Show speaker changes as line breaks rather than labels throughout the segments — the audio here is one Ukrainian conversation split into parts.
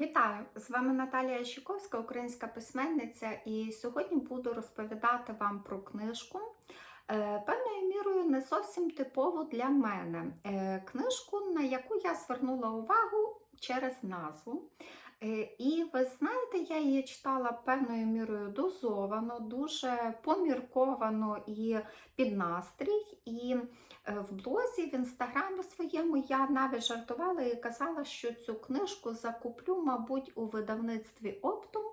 Вітаю! З вами Наталія Щіковська, українська письменниця, і сьогодні буду розповідати вам про книжку. е, Певною мірою не зовсім типову для мене. Е, Книжку, на яку я звернула увагу через назву. Е, І ви знаєте, я її читала певною мірою дозовано, дуже помірковано і під настрій. І е, в блозі, в інстаграмі своєму я навіть жартувала і казала, що цю книжку закуплю, мабуть, у видавництві оптом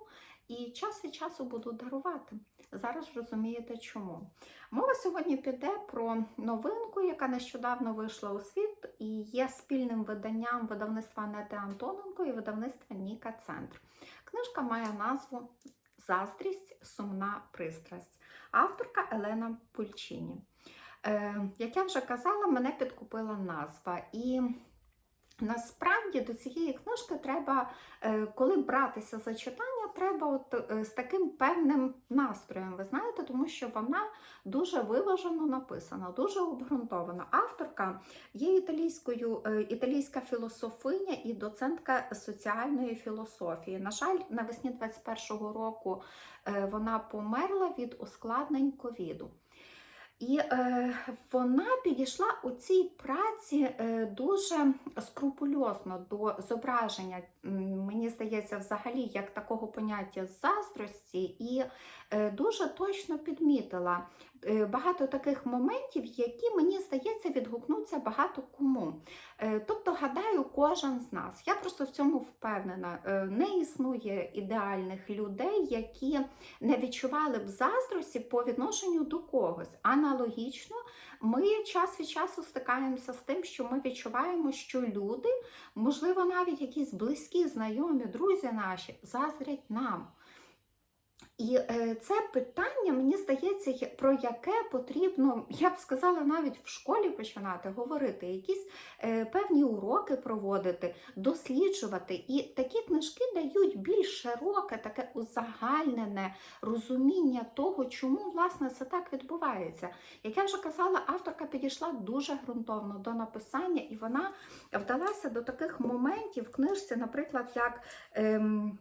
і час від часу буду дарувати. Зараз розумієте чому. Мова сьогодні піде про новинку, яка нещодавно вийшла у світ і є спільним виданням видавництва Нети Антоненко і видавництва Ніка Центр. Книжка має назву Заздрість, сумна пристрасть. Авторка Елена Пульчині. Е, як я вже казала, мене підкупила назва. І насправді до цієї книжки треба, е, коли братися за читання, треба от е, з таким певним настроєм, ви знаєте, тому що вона дуже виважено написана, дуже обґрунтована. Авторка є італійською, е, італійська філософиня і доцентка соціальної філософії. На жаль, навесні 21-го року е, вона померла від ускладнень ковіду. І е, вона підійшла у цій праці е, дуже скрупульозно до зображення, мені здається, взагалі як такого поняття заздрості, і е, дуже точно підмітила е, багато таких моментів, які, мені здається, відгукнуться багато кому. Е, тобто, гадаю, кожен з нас. Я просто в цьому впевнена. Не існує ідеальних людей, які не відчували б заздрості по відношенню до когось. Аналогічно, ми час від часу стикаємося з тим, що ми відчуваємо, що люди, можливо, навіть якісь близькі, знайомі, друзі наші, заздрять нам. І е, це питання, мені здається, про яке потрібно, я б сказала, навіть в школі починати говорити, якісь е, певні уроки проводити, досліджувати. І такі книжки дають більш широке, таке узагальнене розуміння того, чому власне це так відбувається. Як я вже казала, авторка підійшла дуже ґрунтовно до написання, і вона вдалася до таких моментів в книжці, наприклад, як. Ем,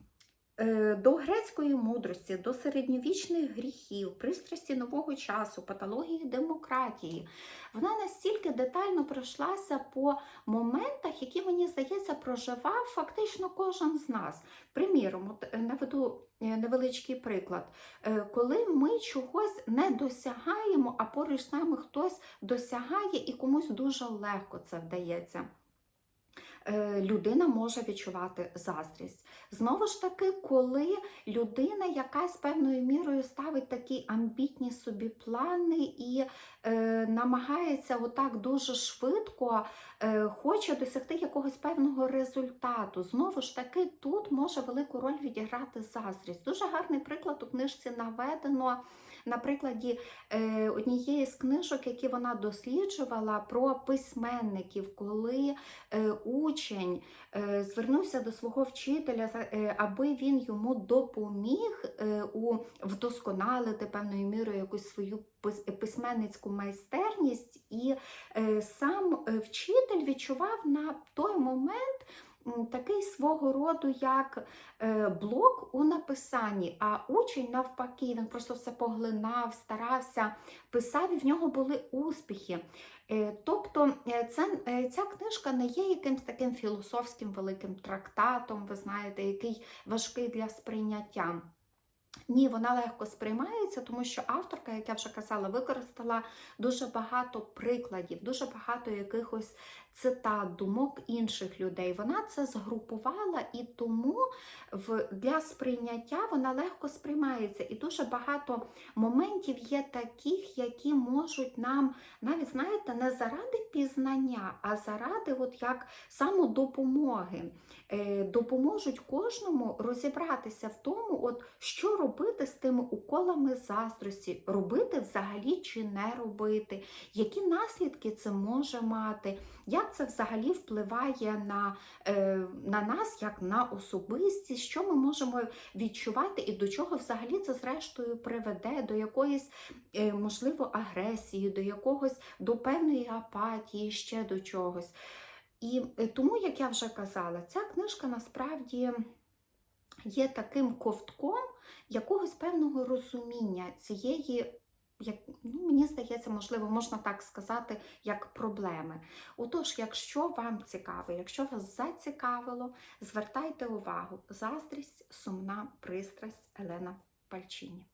до грецької мудрості, до середньовічних гріхів, пристрасті нового часу, патології демократії. Вона настільки детально пройшлася по моментах, які, мені здається, проживав фактично кожен з нас. Приміром, от е, наведу е, невеличкий приклад. Е, Коли ми чогось не досягаємо, а поруч з нами хтось досягає і комусь дуже легко це вдається. Е, Людина може відчувати заздрість. Знову ж таки, коли людина якась певною мірою ставить такі амбітні собі плани і е, намагається отак дуже швидко е, хоче досягти якогось певного результату. Знову ж таки, тут може велику роль відіграти заздрість. Дуже гарний приклад у книжці наведено. На прикладі е, однієї з книжок, які вона досліджувала про письменників, коли е, учень е, звернувся до свого вчителя, аби він йому допоміг у вдосконалити певною мірою якусь свою пис- письменницьку майстерність, і сам вчитель відчував на той момент. Такий свого роду як е, блок у написанні, а учень навпаки, він просто все поглинав, старався, писав, і в нього були успіхи. Е, Тобто е, це, ця книжка не є якимсь таким філософським великим трактатом, ви знаєте, який важкий для сприйняття. Ні, вона легко сприймається, тому що авторка, як я вже казала, використала дуже багато прикладів, дуже багато якихось цитат, думок інших людей. Вона це згрупувала і тому для сприйняття вона легко сприймається. І дуже багато моментів є таких, які можуть нам навіть, знаєте, не заради пізнання, а заради от як самодопомоги. Е, допоможуть кожному розібратися в тому, от що робити з тими уколами заздрості, робити взагалі чи не робити, які наслідки це може мати, як це взагалі впливає на, е, на нас, як на особистість, що ми можемо відчувати і до чого взагалі це зрештою приведе, до якоїсь, е, можливо, агресії, до якогось, до певної апатії, ще до чогось. І е, тому, як я вже казала, ця книжка насправді є таким ковтком якогось певного розуміння цієї, як, ну, мені здається, можливо, можна так сказати, як проблеми. Отож, якщо вам цікаво, якщо вас зацікавило, звертайте увагу. Заздрість, сумна пристрасть Елена Пальчині.